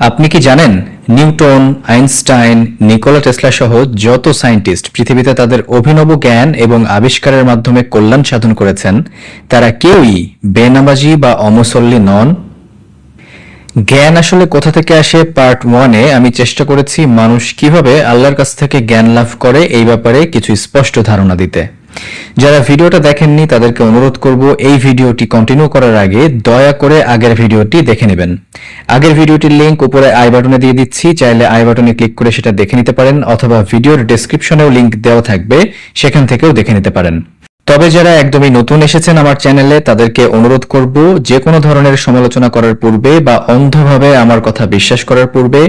আপনি কি জানেন, নিউটন, আইনস্টাইন, নিকোলা টেসলা সহ যত সায়েন্টিস্ট পৃথিবীতে তাদের অভিনব জ্ঞান এবং আবিষ্কারের মাধ্যমে কল্যাণ সাধন করেছেন, তারা কেউই বেনামাজি বা অমসল্লি নন? জ্ঞান আসলে কোথা থেকে আসে? পার্ট ওয়ানে আমি চেষ্টা করেছি মানুষ কীভাবে আল্লাহর কাছ থেকে জ্ঞান লাভ করে এই ব্যাপারে কিছু স্পষ্ট ধারণা দিতে। যারা ভিডিওটা দেখেননি, তাদেরকে অনুরোধ করব এই ভিডিওটি কন্টিনিউ করার আগে দয়া করে আগের ভিডিওটি দেখে নেবেন। আগের ভিডিওটির লিংক উপরে আই বাটনে দিয়ে দিচ্ছি, চাইলে আই বাটনে ক্লিক করে সেটা দেখে নিতে পারেন, অথবা ভিডিওর ডেসক্রিপশনেও লিঙ্ক দেওয়া থাকবে, সেখান থেকেও দেখে নিতে পারেন। তবে যারা একদমই নতুন এসেছেন আমার চ্যানেলে, তাদেরকে অনুরোধ করব যে কোনো ধরনের সমালোচনা করার পূর্বে বা অন্ধভাবে আমার কথা বিশ্বাস করার পূর্বে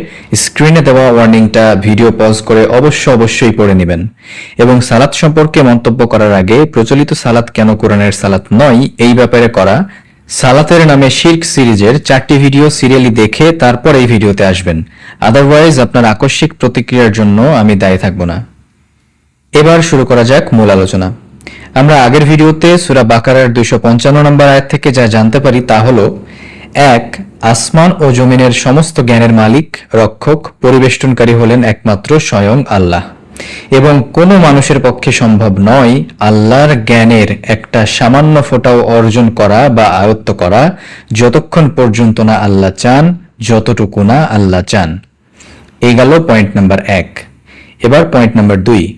স্ক্রিনে দেওয়া ওয়ার্নিংটা ভিডিও পজ করে অবশ্য অবশ্যই পড়ে নেবেন। এবং সালাত সম্পর্কে মন্তব্য করার আগে প্রচলিত সালাত কেন কোরআনের সালাত নয় এই ব্যাপারে করা। সালাতের নামে শির্ক সিরিজের চারটি ভিডিও সিরিয়ালি দেখে তারপর এই ভিডিওতে আসবেন। আদারওয়াইজ আপনার আকস্মিক প্রতিক্রিয়ার জন্য আমি দায়ী থাকব না। এবার শুরু করা যাক মূল আলোচনা। আমরা আগের ভিডিওতে সুরা বাকারার দুইশো পঞ্চান্ন নম্বর আয়াত থেকে যা জানতে পারি তা হল, এক, আসমান ও জমিনের সমস্ত জ্ঞানের মালিক, রক্ষক, পরিবেষ্টনকারী হলেন একমাত্র স্বয়ং আল্লাহ। এবং কোনো মানুষের পক্ষে সম্ভব নয় আল্লাহর জ্ঞানের একটা সামান্য ফোঁটাও অর্জন করা বা আয়ত্ত করা যতক্ষণ পর্যন্ত না আল্লাহ চান, যতটুকু না আল্লাহ চান। এই গেল পয়েন্ট নাম্বার এক। এবার পয়েন্ট নাম্বার দুই।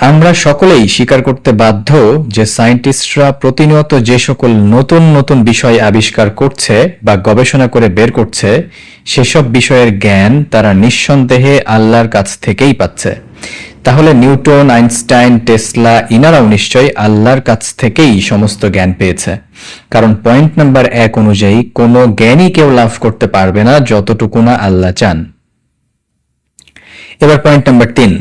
আমরা সকলেই স্বীকার করতে বাধ্য যে সায়েন্টিস্টরা প্রতিনিয়ত যে সকল নতুন নতুন বিষয় আবিষ্কার করছে বা গবেষণা করে বের করছে, সেসব বিষয়ের জ্ঞান তারা নিঃসন্দেহে আল্লাহর কাছ থেকেই পাচ্ছে। তাহলে নিউটন, আইনস্টাইন, টেসলা, ইনারাও নিশ্চয়ই আল্লাহর কাছ থেকেই সমস্ত জ্ঞান পেয়েছে। কারণ পয়েন্ট নাম্বার এক অনুযায়ী কোনো জ্ঞানই কেউ লাভ করতে পারবে না যতটুকু না আল্লাহ চান। এবার পয়েন্ট নাম্বার তিন।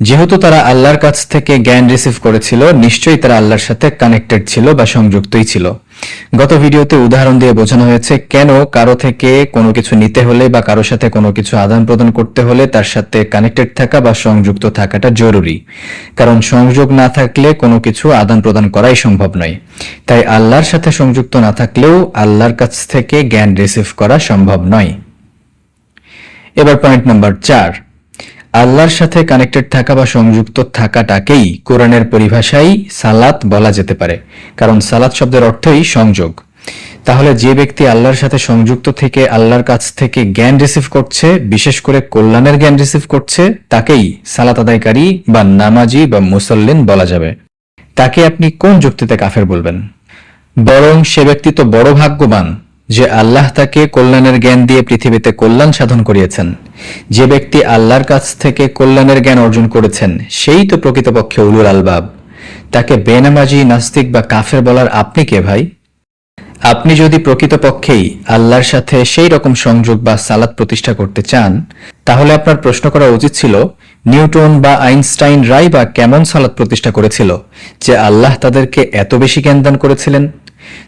যেহেতু তারা আল্লাহর কাছ থেকে জ্ঞান রিসিভ করেছিল, নিশ্চয়ই তারা আল্লাহর সাথে কানেক্টেড ছিল বা সংযুক্তই ছিল। গত ভিডিওতে উদাহরণ দিয়ে বোঝানো হয়েছে কেন কারও থেকে কোনো কিছু নিতে হলে বা কারোর সাথে কোনো কিছু আদান প্রদান করতে হলে তার সাথে কানেক্টেড থাকা বা সংযুক্ত থাকাটা জরুরি। কারণ সংযোগ না থাকলে কোনো কিছু আদান প্রদান করাই সম্ভব নয়। তাই আল্লাহর সাথে সংযুক্ত না থাকলেও আল্লাহর কাছ থেকে জ্ঞান রিসিভ করা সম্ভব নয়। এবার পয়েন্ট নাম্বার চার। আল্লাহর সাথে কানেক্টেড থাকা বা সংযুক্ত থাকাটাকেই কোরআনের পরিভাষায় সালাত বলা যেতে পারে, কারণ সালাত শব্দের অর্থই সংযোগ। তাহলে যে ব্যক্তি আল্লাহর সাথে সংযুক্ত থেকে আল্লাহর কাছ থেকে জ্ঞান রিসিভ করছে, বিশেষ করে কল্যাণের জ্ঞান রিসিভ করছে, তাকেই সালাত আদায়কারী বা নামাজি বা মুসল্লিন বলা যাবে। তাকে আপনি কোন যুক্তিতে কাফের বলবেন? বরং সে ব্যক্তি তো বড় ভাগ্যবান। যে আল্লাহ তাকে কল্যাণের জ্ঞান দিয়ে পৃথিবীতে কল্যাণ সাধন করিয়েছেন। যে ব্যক্তি আল্লাহর কাছ থেকে কল্যাণের জ্ঞান অর্জন করেছেন, সেই তো প্রকৃতপক্ষে উলুল আলবাব। তাকে বেনামাজি, নাস্তিক বা কাফের বলার আপনি কে ভাই? আপনি যদি প্রকৃতপক্ষেই আল্লাহর সাথে সেই রকম সংযোগ বা সালাত প্রতিষ্ঠা করতে চান, তাহলে আপনার প্রশ্ন করা উচিত ছিল নিউটন বা আইনস্টাইন রাই বা কেমন সালাত প্রতিষ্ঠা করেছিল যে আল্লাহ তাদেরকে এত বেশি জ্ঞানদান করেছিলেন,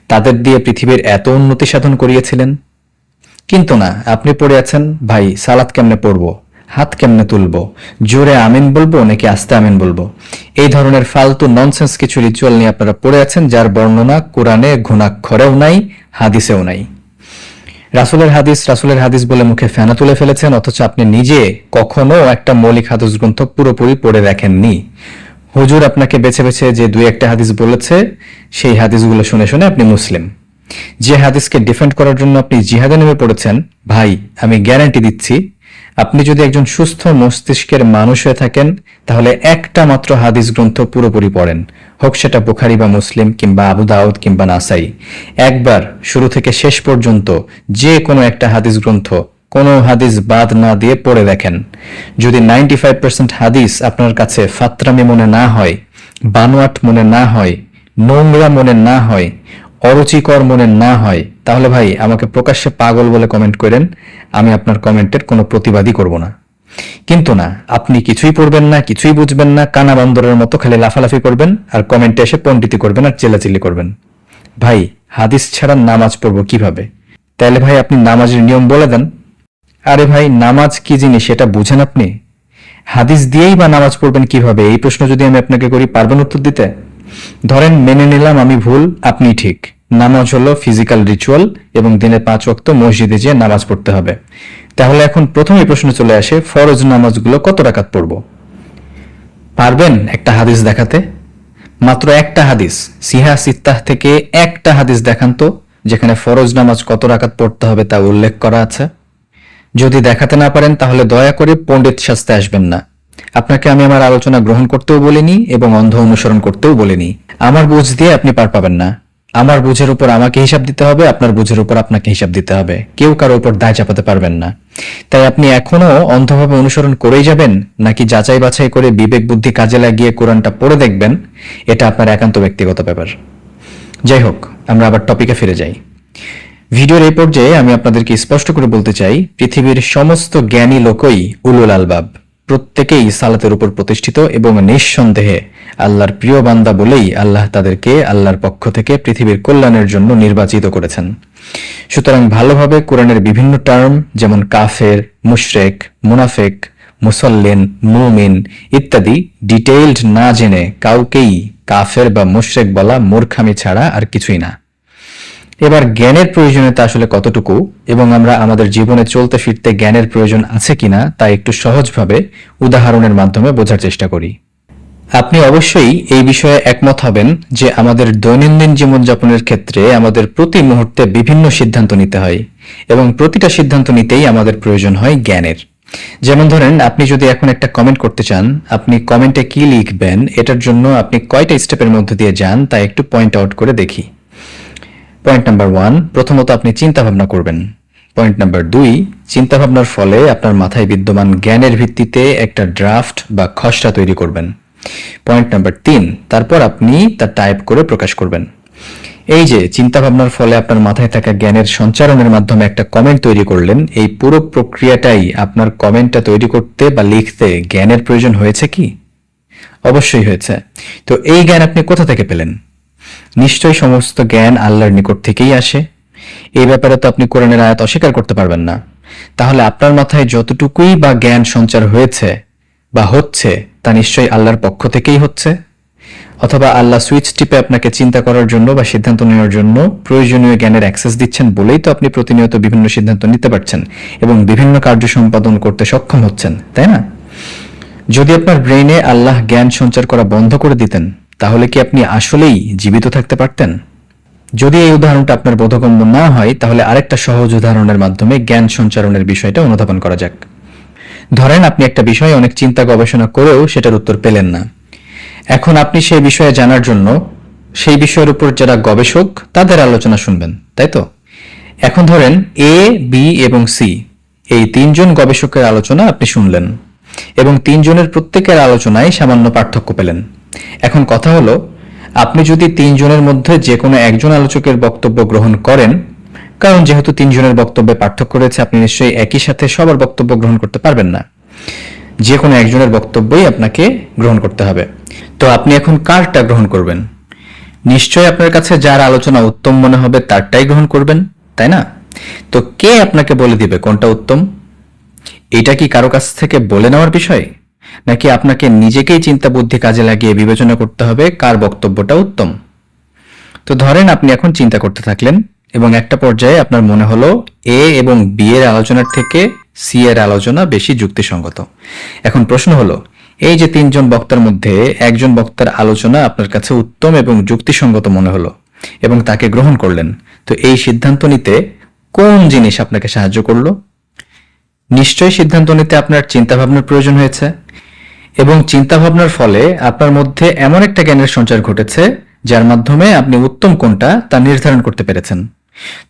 তাদের দিয়ে পৃথিবীর এত উন্নতি সাধন করিয়েছিলেন। কিন্তু না, আপনি পড়ে আছেন, ভাই সালাত কেমনে পড়ব? হাত কেমনে তুলব? জোরে আমিন বলব নাকি আস্তে আমিন বলব? এই ধরনের ফালতু ননসেন্স কিছু রিচুয়াল নিয়ে আপনারা পড়ে আছেন, যার বর্ণনা কোরআনে ঘুণাক্ষরেও নাই, হাদিসেও নাই। রাসুলের হাদিস রাসুলের হাদিস বলে মুখে ফেনা তুলে ফেলেছেন, অথচ আপনি নিজে কখনো একটা মৌলিক হাদিস গ্রন্থ পুরোপুরি পড়ে দেখেননি। হুজুর আপনাকে বেছে বেছে যে দুই একটা হাদিস বলেছে, সেই হাদিসগুলো শুনে শুনে আপনি মুসলিম। যে হাদিসকে ডিফেন্ড করার জন্য আপনি জিহাদে নেমে পড়েছেন, ভাই, আমি গ্যারান্টি দিচ্ছি আপনি যদি একজন সুস্থ মস্তিষ্কের মানুষ হয়ে থাকেন, তাহলে একটা মাত্র হাদিস গ্রন্থ পুরোপুরি পড়েন। হোক সেটা বুখারি বা মুসলিম কিংবা আবু দাউদ কিংবা নাসাই। একবার শুরু থেকে শেষ পর্যন্ত যে কোনো একটা হাদিস গ্রন্থ কোনো হাদিস বাদ না দিয়ে পড়ে দেখেন। যদি নাইনটি ফাইভ পার্সেন্ট হাদিস আপনার কাছে ফাত্রামি মনে না হয়, বানোয়াট মনে না হয়, নোংরা মনে না হয় অরুচিকর মনে না হয়, তাহলে ভাই আমাকে প্রকাশ্যে পাগল বলে কমেন্ট করেন, আমি আপনার কমেন্টের কোনো প্রতিবাদই করব না। কিন্তু না, আপনি কিছুই পড়বেন না, কিছুই বুঝবেন না, কানা বান্দরের মতো খালি লাফালাফি করবেন, আর কমেন্টে এসে পণ্ডিতি করবেন আর চেলাচিল্লি করবেন। ভাই, হাদিস ছাড়া নামাজ পড়ব কীভাবে? তাহলে ভাই আপনি নামাজের নিয়ম বলে দেন। আরে ভাই, নামাজ কি জিনিস, সেটা বুঝেন আপনি? হাদিস দিয়েই বা নামাজ পড়বেন কীভাবে? এই প্রশ্ন যদি আমি আপনাকে করি, পারবেন উত্তর দিতে? ধরেন মেনে নিলাম আমি ভুল, আপনি ঠিক। নামাজ হলো ফিজিক্যাল রিচুয়াল এবং দিনে পাঁচ ওয়াক্ত মসজিদে যেয়ে নামাজ পড়তে হবে। তাহলে এখন প্রথমেই প্রশ্ন চলে আসে, ফরজ নামাজগুলো কত রাকাত পড়ব? পারবেন একটা হাদিস দেখাতে? মাত্র একটা হাদিস, সিহা সিত্তাহ থেকে একটা হাদিস দেখান তো, যেখানে ফরজ নামাজ কত রাকাত পড়তে হবে তা উল্লেখ করা আছে। যদি দেখাতে না পারেন তাহলে দয়া করে পণ্ডিত শাস্তে আসবেন না। আপনাকে আমি আমার আলোচনা গ্রহণ করতেও বলিনি এবং অন্ধ অনুসরণ করতেও বলিনি। আমার বুঝ দিয়ে আপনি পার পাবেন না। আমার বুঝের উপর আমাকে হিসাব দিতে হবে, আপনার বুঝের উপর আপনাকে হিসাব দিতে হবে। কেউ কারও উপর দায় চাপাতে পারবেন না। তাই আপনি এখনও অন্ধভাবে অনুসরণ করেই যাবেন, নাকি যাচাই বাছাই করে বিবেক বুদ্ধি কাজে লাগিয়ে কোরআনটা পড়ে দেখবেন? এটা আপনার একান্ত ব্যক্তিগত ব্যাপার। যাই হোক, আমরা আবার টপিকে ফিরে যাই। ভিডিওর এই পর্যায়ে আমি আপনাদেরকে স্পষ্ট করে বলতে চাই, পৃথিবীর সমস্ত জ্ঞানী লোকই উলুল আলবাব প্রত্যেকেই সালাতের উপর প্রতিষ্ঠিত এবং নিঃসন্দেহে আল্লাহর প্রিয় বান্দা বলেই আল্লাহ তাদেরকে আল্লাহর পক্ষ থেকে পৃথিবীর কল্যাণের জন্য নির্বাচিত করেছেন। সুতরাং ভালোভাবে কোরআনের বিভিন্ন টার্ম, যেমন কাফের, মুশরেক, মুনাফেক, মুসল্লিন, মুমিন ইত্যাদি ডিটেইলড না জেনে কাউকেই কাফের বা মুশরেক বলা মূর্খামি ছাড়া আর কিছুই না। এবার জ্ঞানের প্রয়োজনীয়তা আসলে কতটুকু এবং আমরা আমাদের জীবনে চলতে ফিরতে জ্ঞানের প্রয়োজন আছে কিনা তা একটু সহজভাবে উদাহরণের মাধ্যমে বোঝার চেষ্টা করি। আপনি অবশ্যই এই বিষয়ে একমত হবেন যে আমাদের দৈনন্দিন জীবনযাপনের ক্ষেত্রে আমাদের প্রতি মুহূর্তে বিভিন্ন সিদ্ধান্ত নিতে হয় এবং প্রতিটা সিদ্ধান্ত নিতেই আমাদের প্রয়োজন হয় জ্ঞানের। যেমন ধরেন, আপনি যদি এখন একটা কমেন্ট করতে চান, আপনি কমেন্টে কি লিখবেন, এটার জন্য আপনি কয়টা স্টেপের মধ্যে দিয়ে যান তা একটু পয়েন্ট আউট করে দেখি। পয়েন্ট নাম্বার ওয়ান প্রথমত আপনি চিন্তা ভাবনা করবেন। পয়েন্ট নাম্বার দুই চিন্তা ভাবনার ফলে আপনার মাথায় বিদ্যমান জ্ঞানের ভিত্তিতে একটা ড্রাফট বা খসড়া তৈরি করবেন। পয়েন্ট নাম্বার তিন, তারপর আপনি তা টাইপ করে প্রকাশ করবেন। এই যে চিন্তা ভাবনার ফলে আপনার মাথায় থাকা জ্ঞানের সঞ্চারণের মাধ্যমে একটা কমেন্ট তৈরি করলেন, এই পুরো প্রক্রিয়াটাই আপনার কমেন্টটা তৈরি করতে বা লিখতে জ্ঞানের প্রয়োজন হয়েছে কি? অবশ্যই হয়েছে। তো এই জ্ঞান আপনি কোথা থেকে পেলেন? নিশ্চয়ই সমস্ত জ্ঞান আল্লাহর নিকট থেকেই আসে। এই ব্যাপারে তো আপনি কোরআনের আয়াত অস্বীকার করতে পারবেন না। তাহলে আপনার মাথায় যতটুকুই বা জ্ঞান সঞ্চার হয়েছে বা হচ্ছে, তা নিশ্চয়ই আল্লাহর পক্ষ থেকেই হচ্ছে। অথবা আল্লাহ সুইচ টিপে আপনাকে চিন্তা করার জন্য বা সিদ্ধান্ত নেওয়ার জন্য প্রয়োজনীয় জ্ঞানের অ্যাক্সেস দিচ্ছেন বলেই তো আপনি প্রতিনিয়ত বিভিন্ন সিদ্ধান্ত নিতে পারছেন এবং বিভিন্ন কার্য সম্পাদন করতে সক্ষম হচ্ছেন, তাই না? যদি আপনার ব্রেইনে আল্লাহ জ্ঞান সঞ্চার করা বন্ধ করে দিতেন তাহলে কি আপনি আসলেই জীবিত থাকতে পারতেন? যদি এই উদাহরণটা আপনার বোধগম্য না হয়, তাহলে আরেকটা সহজ উদাহরণের মাধ্যমে জ্ঞান সঞ্চারণের বিষয়টা অনুধাবন করা যাক। ধরেন আপনি একটা বিষয়ে অনেক চিন্তা গবেষণা করেও সেটার উত্তর পেলেন না। এখন আপনি সেই বিষয়ে জানার জন্য সেই বিষয়ের উপর যারা গবেষক, তাদের আলোচনা শুনবেন, তাই তো? এখন ধরেন এ বি এবং সি এই তিনজন গবেষকের আলোচনা আপনি শুনলেন এবং তিনজনের প্রত্যেকের আলোচনায় সামান্য পার্থক্য পেলেন। এখন কথা হলো, আপনি যদি তিনজনের মধ্যে যে কোনো একজন আলোচকের বক্তব্য গ্রহণ করেন, কারণ যেহেতু তিনজনের বক্তব্যে পার্থক্য রয়েছে, আপনি নিশ্চয়ই একই সাথে সবার বক্তব্য গ্রহণ করতে পারবেন না। যে কোনো একজনের বক্তব্যই আপনাকে গ্রহণ করতে হবে। তো আপনি এখন কারটা গ্রহণ করবেন? নিশ্চয়ই আপনার কাছে যার আলোচনা উত্তম মনে হবে, তারটাই গ্রহণ করবেন, তাই না? তো কে আপনাকে বলে দিবে কোনটা উত্তম? এটা কি কারও কাছ থেকে বলে নেওয়ার বিষয়? নাকি আপনাকে নিজেকেই চিন্তা বুদ্ধি কাজে লাগিয়ে বিবেচনা করতে হবে কার বক্তব্যটা উত্তম? তো ধরেন আপনি এখন চিন্তা করতে থাকলেন এবং একটা পর্যায়ে আপনার মনে হলো এ এবং বি এর আলোচনার থেকে সি এর আলোচনা বেশি যুক্তিসঙ্গত। এখন প্রশ্ন হলো, এই যে তিনজন বক্তার মধ্যে একজন বক্তার আলোচনা আপনার কাছে উত্তম এবং যুক্তিসঙ্গত মনে হলো এবং তাকে গ্রহণ করলেন, তো এই সিদ্ধান্ত নিতে কোন জিনিস আপনাকে সাহায্য করল? নিশ্চয়ই সিদ্ধান্ত নিতে আপনার চিন্তাভাবনার প্রয়োজন হয়েছে। এবং চিন্তাভাবনার ফলে আপনার মধ্যে এমন একটা জ্ঞানের সঞ্চার ঘটেছে, যার মাধ্যমে আপনি উত্তম কোনটা তা নির্ধারণ করতে পেরেছেন।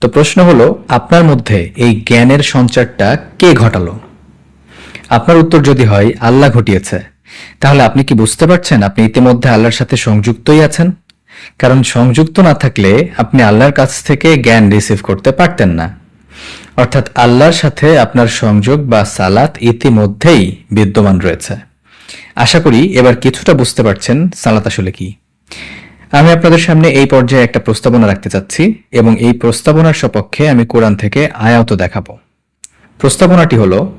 তো প্রশ্ন হলো, আপনার মধ্যে এই জ্ঞানের সঞ্চারটা কে ঘটালো? আপনার উত্তর যদি হয়, আল্লাহ ঘটিয়েছে। তাহলে আপনি কি বুঝতে পারছেন আপনি ইতিমধ্যে আল্লাহর সাথে সংযুক্তই আছেন? কারণ সংযুক্ত না থাকলে আপনি আল্লাহর কাছ থেকে জ্ঞান রিসিভ করতে পারতেন না। অর্থাৎ আল্লাহর সাথে আপনার সংযোগ বা সালাত ইতিমধ্যেই বিদ্যমান রয়েছে। আশা করি এবার কিছুটা বুঝতে পারছেন সালাত আসলে কি। আমি আপনাদের সামনে এই পর্যায়ে একটা প্রস্তাবনা রাখতে চাচ্ছি এবং এই প্রস্তাবনার সপক্ষে আমি কোরআন থেকে আয়াত দেখাবো। প্রস্তাবনাটি হলো,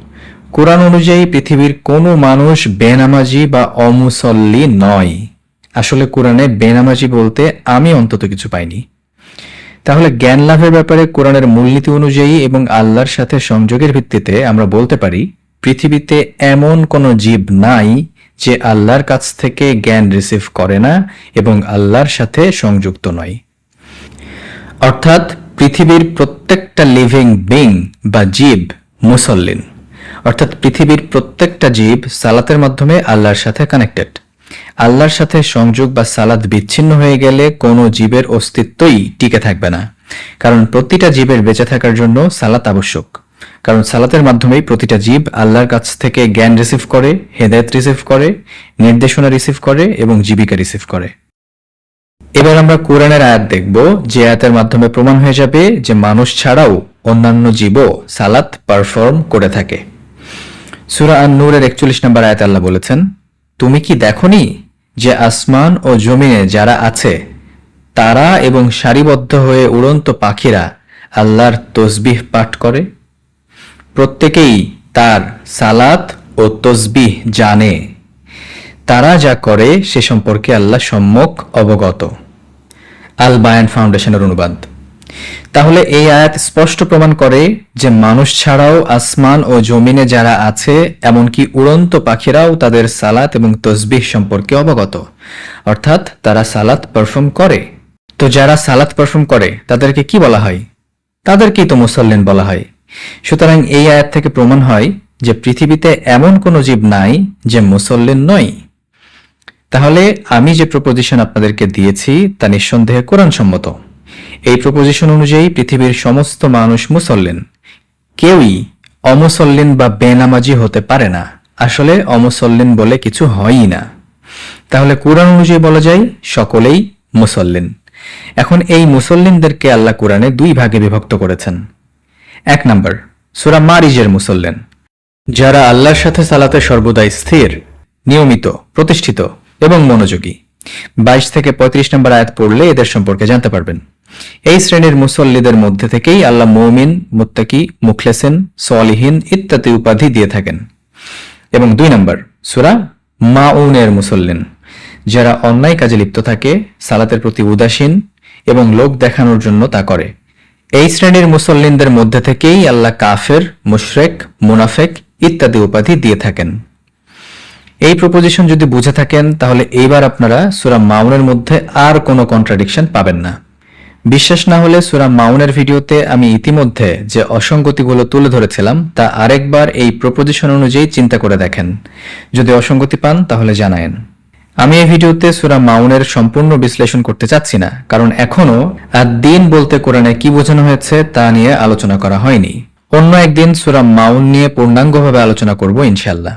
কোরআন অনুযায়ী পৃথিবীর কোনো মানুষ বেনামাজি বা অমুসল্লি নয়। আসলে কোরআনে বেনামাজি বলতে আমি অন্তত কিছু পাইনি। তাহলে জ্ঞান লাভের ব্যাপারে কোরআনের মূলনীতি অনুযায়ী এবং আল্লাহর সাথে সংযোগের ভিত্তিতে আমরা বলতে পারি, পৃথিবীতে এমন কোনো জীব নাই যে আল্লাহর কাছ থেকে জ্ঞান রিসিভ করে না এবং আল্লাহর সাথে সংযুক্ত নয়। অর্থাৎ পৃথিবীর প্রত্যেকটা লিভিং বিং বা জীব মুসল্লিন। অর্থাৎ পৃথিবীর প্রত্যেকটা জীব সালাতের মাধ্যমে আল্লাহর সাথে কানেক্টেড আল্লাহর সাথে সংযোগ বা সালাদ বিচ্ছিন্ন হয়ে গেলে কোনো জীবের অস্তিত্বই টিকে থাকবে না। কারণ প্রতিটা জীবের বেঁচে থাকার জন্য সালাত আবশ্যক। কারণ সালাতের মাধ্যমেই প্রতিটা জীব আল্লাহর কাছ থেকে জ্ঞান রিসিভ করে, হেদায়ত রিসিভ করে, নির্দেশনা রিসিভ করে এবং জীবিকা রিসিভ করে। এবার আমরা কোরআনের আয়াত দেখব, যে আয়াতের মাধ্যমে প্রমাণ হয়ে যাবে যে মানুষ ছাড়াও অন্যান্য জীবও সালাত পারফর্ম করে থাকে। সুরা আন নূরের একচল্লিশ নম্বর আয়াত আল্লাহ বলেছেন, তুমি কি দেখনি যে আসমান ও জমিনে যারা আছে, তারা এবং সারিবদ্ধ হয়ে উড়ন্ত পাখিরা আল্লাহর তসবিহ পাঠ করে? প্রত্যেকেই তার সালাত ও তসবিহ জানে। তারা যা করে সে সম্পর্কে আল্লাহ সম্যক অবগত। আল বায়ান ফাউন্ডেশনের অনুবাদ। তাহলে এই আয়াত স্পষ্ট প্রমাণ করে যে মানুষ ছাড়াও আসমান ও জমিনে যারা আছে, এমনকি উড়ন্ত পাখিরাও তাদের সালাত এবং তসবিহ সম্পর্কে অবগত। অর্থাৎ তারা সালাত পারফর্ম করে। তো যারা সালাত পারফর্ম করে, তাদেরকে কি বলা হয়? তাদেরকেই তো মুসল্লিন বলা হয়। সুতরাং এই আয়াত থেকে প্রমাণ হয় যে পৃথিবীতে এমন কোনো জীব নাই যে মুসল্লিন নয় তাহলে আমি যে প্রপোজিশন আপনাদেরকে দিয়েছি তা নিঃসন্দেহে কোরআন সম্মত এই প্রপোজিশন অনুযায়ী পৃথিবীর সমস্ত মানুষ মুসল্লিন। কেউই অমুসল্লিন বা বেনামাজি হতে পারে না। আসলে অমুসল্লিন বলে কিছু হয়ই না। তাহলে কোরআন অনুযায়ী বলা যায় সকলেই মুসল্লিন। এখন এই মুসল্লিনদেরকে আল্লাহ কোরআনে দুই ভাগে বিভক্ত করেছেন। এক নম্বর, সুরা মারিজের মুসল্লেন। যারা আল্লাহর সাথে সালাতে সর্বদাই স্থির, নিয়মিত, প্রতিষ্ঠিত এবং মনোযোগী। বাইশ থেকে পঁয়ত্রিশ নম্বর আয়াত পড়লে এদের সম্পর্কে জানতে পারবেন। এই শ্রেণির মুসল্লিদের মধ্যে থেকেই আল্লাহ মৌমিন, মুত্তাকি, মুখলেসেন, সলিহীন ইত্যাদি উপাধি দিয়ে থাকেন। এবং দুই নম্বর, সুরা মাউনের মুসল্লিন। যারা অন্যায় কাজে লিপ্ত থাকে, সালাতের প্রতি উদাসীন এবং লোক দেখানোর জন্য তা করে। এই শ্রেণির মুসল্লিনদের মধ্যে থেকেই আল্লাহ কাফের, মুশরেক, মুনাফেক ইত্যাদি উপাধি দিয়ে থাকেন। এই প্রপোজিশন যদি বুঝে থাকেন, তাহলে এইবার আপনারা সুরা মাউনের মধ্যে আর কোনো কন্ট্রাডিকশন পাবেন না। বিশ্বাস না হলে সুরা মাউনের ভিডিওতে আমি ইতিমধ্যে যে অসঙ্গতিগুলো তুলে ধরেছিলাম, তা আরেকবার এই প্রপোজিশন অনুযায়ী চিন্তা করে দেখেন। যদি অসঙ্গতি পান, তাহলে জানায়েন। আমি এই ভিডিওতে সুরা মাউনের সম্পূর্ণ বিশ্লেষণ করতে চাচ্ছি না, কারণ এখনও আর দিন বলতে কোরআনে কি বোঝানো হয়েছে তা নিয়ে আলোচনা করা হয়নি। অন্য একদিন সুরা মাউন নিয়ে পূর্ণাঙ্গভাবে আলোচনা করব ইনশাল্লাহ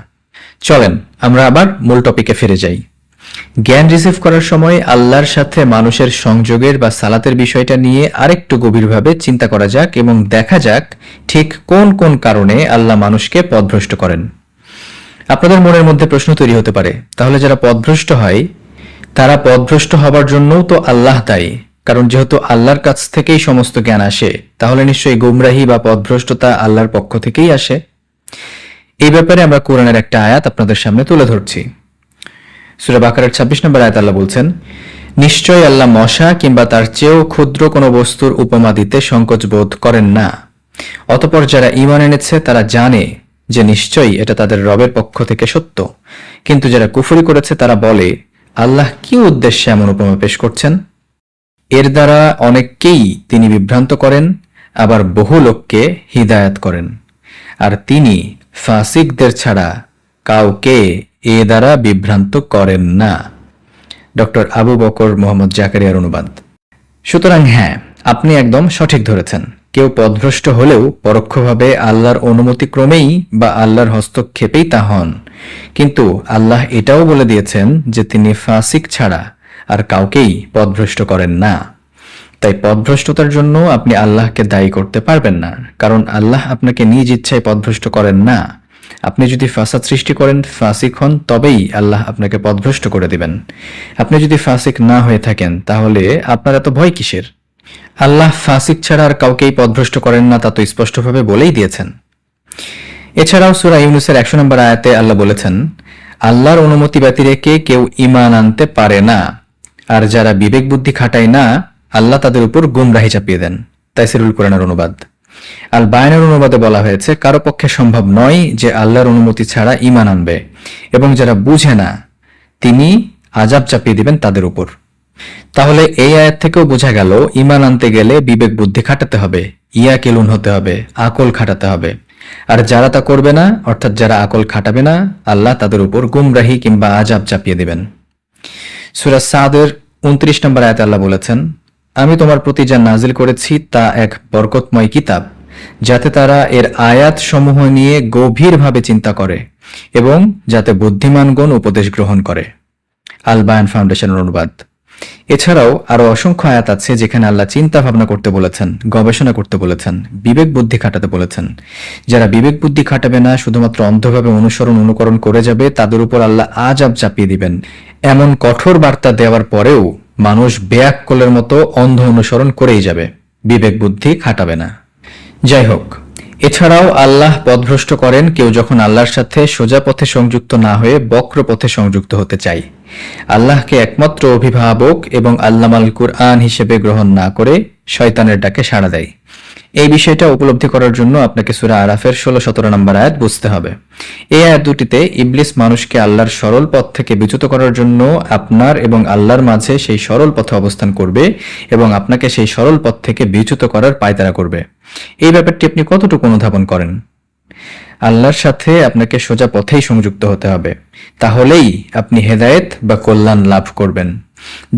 চলেন, আমরা আবার মূল টপিকে ফিরে যাই। জ্ঞান রিসিভ করার সময় আল্লাহর সাথে মানুষের সংযোগের বা সালাতের বিষয়টা নিয়ে আরেকটু গভীরভাবে চিন্তা করা যাক এবং দেখা যাক ঠিক কোন কোন কারণে আল্লাহ মানুষকে পথভ্রষ্ট করেন। আপনাদের মনের মধ্যে প্রশ্ন তৈরি হতে পারে। তাহলে যারা পদভ্রষ্ট হয়, তারা পথভ্রষ্ট হবার জন্যও তো আল্লাহ দায়ী। কারণ যেহেতু আল্লাহর কাছ থেকেই সমস্ত জ্ঞান আসে, তাহলে নিশ্চয়ই গুমরাহি বা পদভ্রষ্টতা আল্লাহর পক্ষ থেকেই আসে। এই ব্যাপারে আমরা কোরআনের একটা আয়াত আপনাদের সামনে তুলে ধরছি। সুরা বাকারের ছাব্বিশ নম্বর আয়াত আল্লাহ বলছেন নিশ্চয় আল্লাহ মশা কিংবা তার চেয়েও ক্ষুদ্র কোনো বস্তুর উপমা দিতে সংকোচ বোধ করেন না। অতপর যারা ইমান এনেছে, তারা জানে যে নিশ্চয়ই এটা তাদের রবের পক্ষ থেকে সত্য। কিন্তু যারা কুফরি করেছে, তারা বলে, আল্লাহ কি উদ্দেশ্যে এমন উপমা পেশ করছেন? এর দ্বারা অনেককেই তিনি বিভ্রান্ত করেন, আবার বহু লোককে হিদায়াত করেন। আর তিনি ফাসিকদের ছাড়া কাউকে এ দ্বারা বিভ্রান্ত করেন না। ডক্টর আবু বকর মোহাম্মদ জাকারিয়ার অনুবাদ। সুতরাং হ্যাঁ আপনি একদম সঠিক ধরেছেন। কেউ পদভ্রষ্ট হলেও পরোক্ষভাবে আল্লাহর অনুমতিক্রমেই বা আল্লাহর হস্তক্ষেপেই তা হন। কিন্তু আল্লাহ এটাও বলে দিয়েছেন যে তিনি ফাসিক ছাড়া আর কাউকেই পথভ্রষ্ট করেন না। তাই পদভ্রষ্টতার জন্য আপনি আল্লাহকে দায়ী করতে পারবেন না, কারণ আল্লাহ আপনাকে নিজ ইচ্ছায় পথভ্রষ্ট করেন না। আপনি যদি ফাসাদ সৃষ্টি করেন, ফাসিক হন, তবেই আল্লাহ আপনাকে পথভ্রষ্ট করে দিবেন। আপনি যদি ফাসিক না হয়ে থাকেন, তাহলে আপনার এত ভয় কিসের? আল্লাহ ফাসিক ছাড়া আর কাউকেই পথভ্রষ্ট করেন না, তা তো স্পষ্টভাবে বলেই দিয়েছেন। এছাড়াও সুরা ইউনুসের একশো নম্বর আয়াতে আল্লাহ বলেছেন, আল্লাহর অনুমতি ব্যতি রেখে কেউ ইমান আনতে পারে না। আর যারা বিবেক বুদ্ধি খাটায় না, আল্লাহ তাদের উপর গুমরাহি চাপিয়ে দেন। তাইসিরুল কোরআনের অনুবাদ। আল বায়নের অনুবাদে বলা হয়েছে, কারও পক্ষে সম্ভব নয় যে আল্লাহর অনুমতি ছাড়া ইমান আনবে এবং যারা বুঝে না, তিনি আজাব চাপিয়ে দিবেন তাদের উপর। তাহলে এই আয়াত থেকেও বোঝা গেল ইমান আনতে গেলে বিবেক বুদ্ধি খাটাতে হবে ইয়া কেলুন হতে হবে, আকল খাটাতে হবে। আর যারা তা করবে না, অর্থাৎ যারা আকল খাটাবে না, আল্লাহ তাদের উপর গুমরাহি কিংবা আজাব চাপিয়ে দিবেন। সুরাজ সাদের উনত্রিশ নম্বর আয়াত আল্লাহ বলেছেন, আমি তোমার প্রতি যা নাজিল করেছি তা এক বরকতময় কিতাব, যাতে তারা এর আয়াত সমূহ নিয়ে গভীরভাবে চিন্তা করে এবং যাতে বুদ্ধিমানগণ উপদেশ গ্রহণ করে। আল বায়ান ফাউন্ডেশনের অনুবাদ। এছাড়াও আরও অসংখ্য আয়াত আছে যেখানে আল্লাহ চিন্তা ভাবনা করতে বলেছেন, গবেষণা করতে বলেছেন, বিবেক বুদ্ধি খাটাতে বলেছেন। যারা বিবেক বুদ্ধি খাটাবে না, শুধুমাত্র অন্ধভাবে অনুসরণ, অনুকরণ করে যাবে, তাদের উপর আল্লাহ আজাব চাপিয়ে দিবেন। এমন কঠোর বার্তা দেওয়ার পরেও মানুষ বেয়াক্কলের মতো অন্ধ অনুসরণ করেই যাবে। বিবেক বুদ্ধি খাটাবে না। যাই হোক এছাড়াও আল্লাহ পথভ্রষ্ট করেন কেউ যখন আল্লাহর সাথে সোজা পথে সংযুক্ত না হয়ে বক্র পথে সংযুক্ত হতে চায়। আল্লাহকে একমাত্র অভিভাবক এবং আল্লামাল কুরআন হিসেবে গ্রহণ না করে শয়তানের ডাকে সাড়া দেয়। এই বিষয়টা উপলব্ধি করার জন্য আপনাকে সুরা আরাফের ষোলো সতেরো নম্বর আয়াত বুঝতে হবে। এই আয়াত দুটিতে ইবলিস মানুষকে আল্লাহর সরল পথ থেকে বিচ্যুত করার জন্য আপনার এবং আল্লাহর মাঝে সেই সরল পথে অবস্থান করবে এবং আপনাকে সেই সরল পথ থেকে বিচ্যুত করার পায়তারা করবে। এই ব্যাপারটি আপনি কতটুকু অনুধাবন করেন? আল্লাহর সাথে আপনাকে সোজা পথেই সংযুক্ত হতে হবে। তাহলেই আপনি হেদায়েত বা কল্যাণ লাভ করবেন।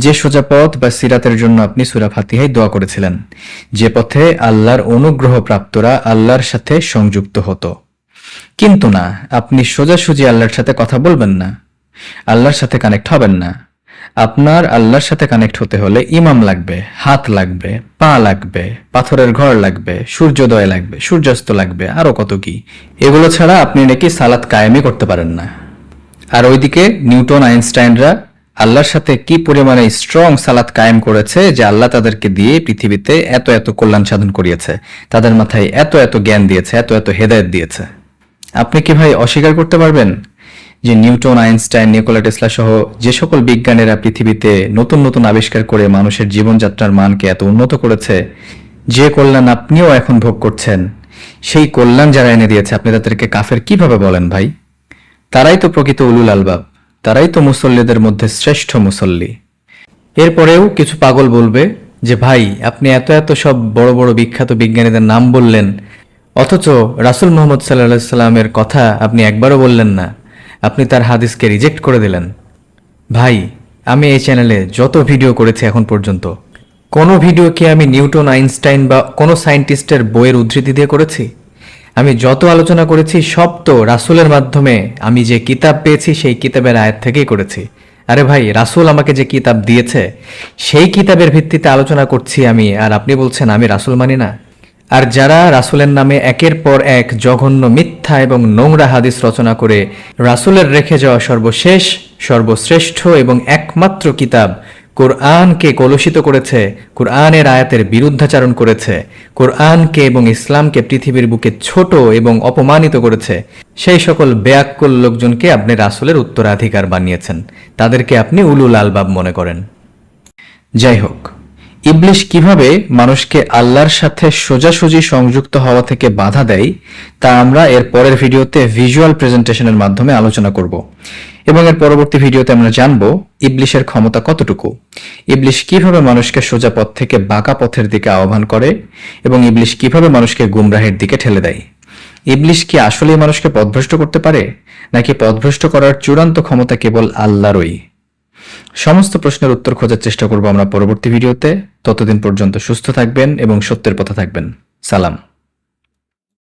যে সোজা পথ বা সিরাতের জন্য আপনি সুরা ফাতিহাই দোয়া করেছিলেন, যে পথে আল্লাহর অনুগ্রহ প্রাপ্তরা আল্লাহর সাথে সংযুক্ত হতো। কিন্তু না, আপনি সোজাসুজি আল্লাহর সাথে কথা বলবেন না, আল্লাহর সাথে কানেক্ট হবেন না। আপনার আল্লাহর সাথে কানেক্ট হতে হলে ইমাম লাগবে, হাত লাগবে, পা লাগবে, পাথরের ঘর লাগবে, সূর্যোদয় লাগবে, সূর্যাস্ত লাগবে, আরও কত কি। এগুলো ছাড়া আপনি নাকি সালাত কায়েমই করতে পারেন না। আর ওইদিকে নিউটন, আইনস্টাইনরা আল্লাহর সাথে কি পরিমাণে স্ট্রং সালাত কায়েম করেছে যে আল্লাহ তাদেরকে দিয়ে পৃথিবীতে এত এত কল্যাণ সাধন করিয়েছে? তাদের মাথায় এত এত জ্ঞান দিয়েছে, এত এত হেদায়ত দিয়েছে। আপনি কি ভাই অস্বীকার করতে পারবেন? যে নিউটন, আইনস্টাইন নিকোলা টেসলা সহ যে সকল বিজ্ঞানীরা পৃথিবীতে নতুন নতুন আবিষ্কার করে মানুষের জীবনযাত্রার মানকে এত উন্নত করেছে, যে কল্যাণ আপনিও এখন ভোগ করছেন, সেই কল্যাণ যারা এনে দিয়েছে, আপনি তাদেরকে কাফের কীভাবে বলেন ভাই? তারাই তো প্রকৃত উলুল আলবাব। তারাই তো মুসল্লিদের মধ্যে শ্রেষ্ঠ মুসল্লি। এরপরেও কিছু পাগল বলবে যে, ভাই, আপনি এত এত সব বড় বড় বিখ্যাত বিজ্ঞানীদের নাম বললেন, অথচ রাসুল মোহাম্মদ সাল্লাহ সাল্লামের কথা আপনি একবারও বললেন না। আপনি তার হাদিসকে রিজেক্ট করে দিলেন। ভাই, আমি এই চ্যানেলে যত ভিডিও করেছি এখন পর্যন্ত, কোনো ভিডিও কি আমি নিউটন, আইনস্টাইন বা কোনো সায়েন্টিস্টের বইয়ের উদ্ধৃতি দিয়ে করেছি? আমি যত আলোচনা করেছি, সব তো রাসুলের মাধ্যমে আমি যে কিতাব পেয়েছি, সেই কিতাবের আয়াত থেকেই করেছি। আরে ভাই, রাসুল আমাকে যে কিতাব দিয়েছে, সেই কিতাবের ভিত্তিতে আলোচনা করছি আমি, আর আপনি বলছেন, আমি রাসুল মানি না। আর যারা রাসুলের নামে একের পর এক জঘন্য মিথ্যা এবং নোংরা হাদিস রচনা করে রাসুলের রেখে যাওয়া সর্বশেষ, সর্বশ্রেষ্ঠ এবং একমাত্র কিতাব কোরআনকে কলুষিত করেছে, কোরআনের আয়াতের বিরুদ্ধাচারণ করেছে, কোরআনকে এবং ইসলামকে পৃথিবীর বুকে ছোট এবং অপমানিত করেছে। সেই সকল বেয়াক্কল লোকজনকে আপনি রাসুলের উত্তরাধিকার বানিয়েছেন। তাদেরকে আপনি উলুল আলবাব মনে করেন। যাই হোক, ইবলিশ কীভাবে মানুষকে আল্লাহর সাথে সোজাসুজি সংযুক্ত হওয়া থেকে বাধা দেয়, তা আমরা এর পরের ভিডিওতে ভিজুয়াল প্রেজেন্টেশনের মাধ্যমে আলোচনা করব। এবং এর পরবর্তী ভিডিওতে আমরা জানব ইবলিশের ক্ষমতা কতটুকু। ইবলিশ কীভাবে মানুষকে সোজা পথ থেকে বাঁকা পথের দিকে আহ্বান করে এবং ইবলিশ কীভাবে মানুষকে গুমরাহের দিকে ঠেলে দেয়। ইবলিশ কি আসলে মানুষকে পথভ্রষ্ট করতে পারে, নাকি পথভ্রষ্ট করার চূড়ান্ত ক্ষমতা কেবল আল্লাহরই? সমস্ত প্রশ্নের উত্তর খোঁজার চেষ্টা করব আমরা পরবর্তী ভিডিওতে। ততদিন পর্যন্ত সুস্থ থাকবেন এবং সত্যের পথে থাকবেন। সালাম।